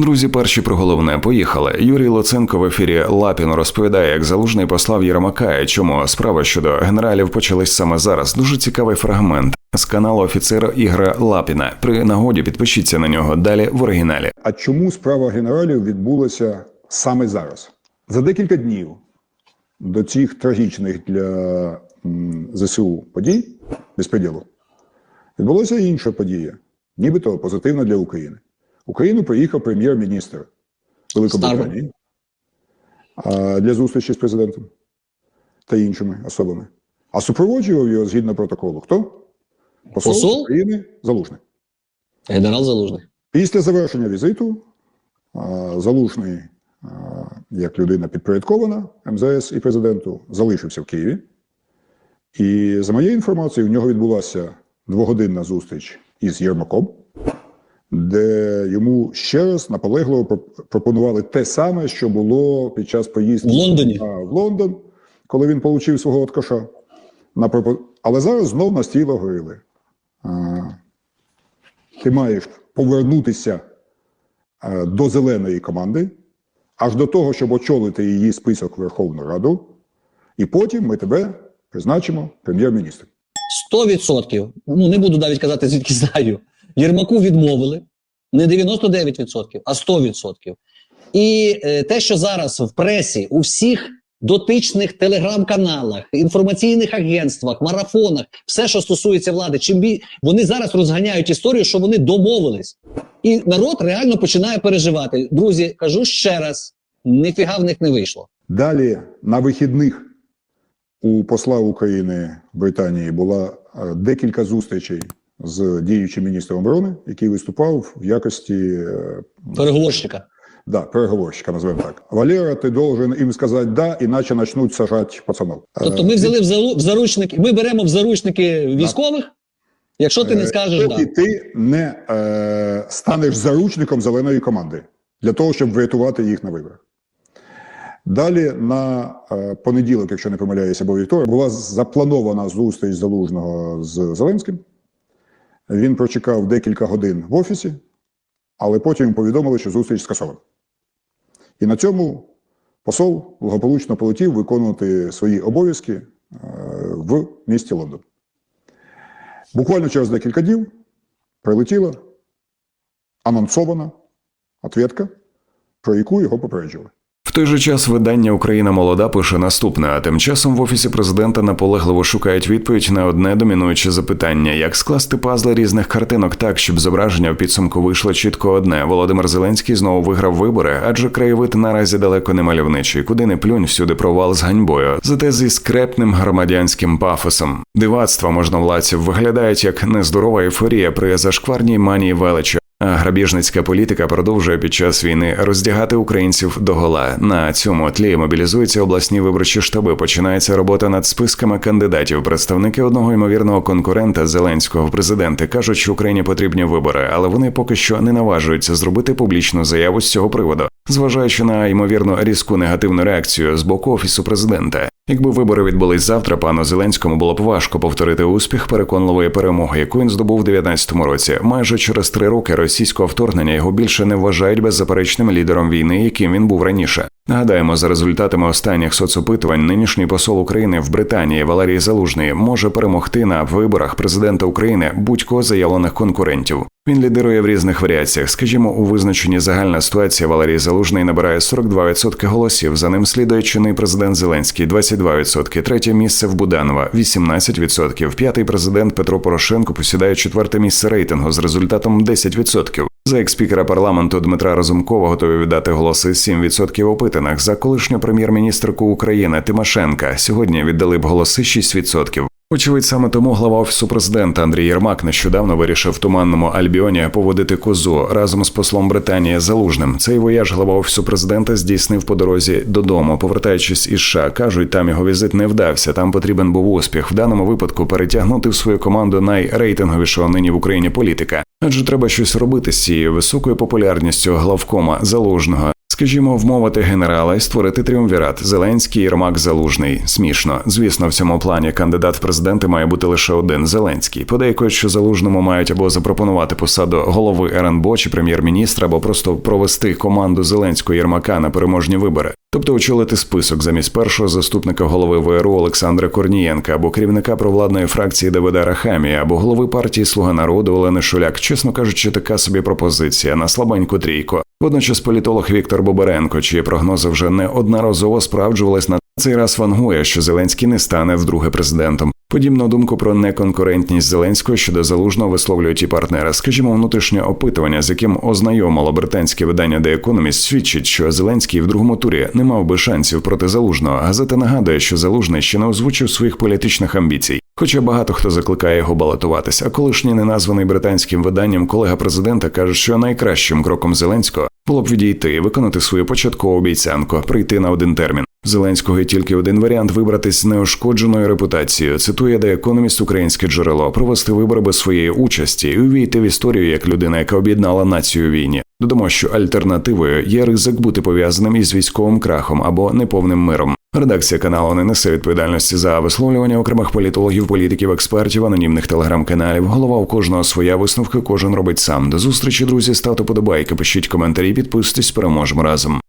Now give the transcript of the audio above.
Друзі, перші про головне поїхали. Юрій Луценко в ефірі Лапін розповідає, як залужний послав Єрмака і чому справа щодо генералів почались саме зараз. Дуже цікавий фрагмент з каналу офіцера Ігра Лапіна. При нагоді підпишіться на нього далі в оригіналі. А чому справа генералів відбулася саме зараз? За декілька днів до цих трагічних для ЗСУ подій безпреділу відбулася інша подія, нібито позитивна для України. Україну приїхав прем'єр-міністр Великобританії для зустрічі з президентом та іншими особами. А супроводжував його згідно протоколу. Хто? Посол, Посол? України Залужний. Генерал Залужний. Після завершення візиту Залужний, як людина підпорядкована МЗС і президенту, залишився в Києві. І за моєю інформацією, в нього відбулася двогодинна зустріч із Єрмаком, де йому ще раз наполегливо пропонували те саме, що було під час поїздки В Лондоні. в Лондон, коли він отримав свого откаша. Але зараз знов на стіл говорили. Ти маєш повернутися до зеленої команди, аж до того, щоб очолити її список Верховну Раду, і потім ми тебе призначимо прем'єр-міністром. 100%. Ну не буду навіть казати, звідки знаю. Єрмаку відмовили не 99%, а 100%. І е, те, що зараз в пресі у всіх дотичних телеграм-каналах, інформаційних агентствах, марафонах, все, що стосується влади, чим бі... вони зараз розганяють історію, що вони домовились. І народ реально починає переживати. Друзі, кажу ще раз: ніфіга в них не вийшло. Далі на вихідних у посла України в Британії була е, декілька зустрічей з діючим міністром оборони, який виступав в якості е, Переговорщика. да, переговорщика, називаємо так. Валера, ти должен їм сказати да, іначе почнуть сажати пацанов. Тобто Е, ми взяли в в заручники, ми беремо в заручники військових, якщо ти не скажеш поки да. ти не е, станеш заручником зеленої команди для того, щоб врятувати їх на виборах. Далі на е, понеділок, якщо не помиляюся, або вівторок, була запланована зустріч залужного з Зеленським. Він прочекав декілька годин в офісі, але потім повідомили, що зустріч скасована. І на цьому посол благополучно полетів виконувати свої обов'язки е, в місті Лондон. Буквально через декілька днів прилетіла анонсована ответка, про яку його попереджували. В той же час видання Україна молода пише наступне. А тим часом в офісі президента наполегливо шукають відповідь на одне домінуюче запитання: як скласти пазли різних картинок так, щоб зображення в підсумку вийшло чітко одне. Володимир Зеленський знову виграв вибори, адже краєвид наразі далеко не мальовничий. Куди не плюнь, всюди провал з ганьбою. Зате зі скрепним громадянським пафосом. Дивацтва можновладців виглядають як нездорова ейфорія при зашкварній манії величі. А грабіжницька політика продовжує під час війни роздягати українців догола. На цьому тлі мобілізуються обласні виборчі штаби. Починається робота над списками кандидатів. Представники одного ймовірного конкурента зеленського в президенти кажуть, що Україні потрібні вибори, але вони поки що не наважуються зробити публічну заяву з цього приводу, зважаючи на ймовірно різку негативну реакцію з боку офісу президента. Якби вибори відбулись завтра, пану Зеленському було б важко повторити успіх переконливої перемоги, яку він здобув у 19-му році. Майже через три роки російського вторгнення його більше не вважають беззаперечним лідером війни, яким він був раніше. Нагадаємо, за результатами останніх соцопитувань, нинішній посол України в Британії Валерій Залужний може перемогти на виборах президента України будь-кого заявлених конкурентів. Він лідирує в різних варіаціях. Скажімо, у визначенні загальна ситуація Валерій Залужний набирає 42% голосів. За ним слідує чинний президент Зеленський 22%, третє місце в Буданова 18%, п'ятий президент Петро Порошенко посідає четверте місце рейтингу з результатом 10%. За експікера парламенту Дмитра Разумкова готові віддати голоси 7% опитаних. За колишню прем'єр-міністрку України Тимошенка сьогодні віддали б голоси 6%. Очевидь, саме тому глава офісу президента Андрій Єрмак нещодавно вирішив в туманному Альбіоні поводити козу разом з послом Британії Залужним. Цей вояж глава офісу президента здійснив по дорозі додому. Повертаючись із США, кажуть, там його візит не вдався. Там потрібен був успіх. В даному випадку перетягнути в свою команду найрейтинговішого нині в Україні політика. Адже треба щось робити з цією високою популярністю главкома залужного. Скажімо, вмовити генерала і створити тріумвірат Зеленський, Єрмак, Залужний. Смішно. Звісно, в цьому плані кандидат в президенти має бути лише один Зеленський. Подейкують, що залужному мають або запропонувати посаду голови РНБО чи прем'єр-міністра, або просто провести команду Зеленського Єрмака на переможні вибори. Тобто очолити список замість першого заступника голови ВРУ Олександра Корнієнка або керівника провладної фракції Давида Рахамія, або голови партії Слуга народу Олени Шуляк. Чесно кажучи, така собі пропозиція на слабеньку трійку. Водночас політолог Віктор Бобаренко, чиї прогнози вже неодноразово справджувались на цей раз вангує, що Зеленський не стане вдруге президентом. Подібну думку про неконкурентність Зеленського щодо залужного висловлюють і партнери. Скажімо, внутрішнє опитування, з яким ознайомило британське видання The Economist, свідчить, що Зеленський в другому турі не мав би шансів проти залужного. Газета нагадує, що залужний ще не озвучив своїх політичних амбіцій. Хоча багато хто закликає його балотуватися, колишній неназваний британським виданням колега президента каже, що найкращим кроком Зеленського було б відійти виконати свою початкову обіцянку прийти на один термін. Зеленського є тільки один варіант вибратись з неушкодженою репутацією. Цитує The Economist українське джерело, провести вибори без своєї участі і увійти в історію як людина, яка об'єднала націю війні. Додамо, що альтернативою є ризик бути пов'язаним із військовим крахом або неповним миром. Редакція каналу не несе відповідальності за висловлювання окремих політологів, політиків, експертів, анонімних телеграм-каналів. Голова у кожного своя висновка, кожен робить сам. До зустрічі, друзі, ставте подобайки, пишіть коментарі, підписуйтесь, переможемо разом.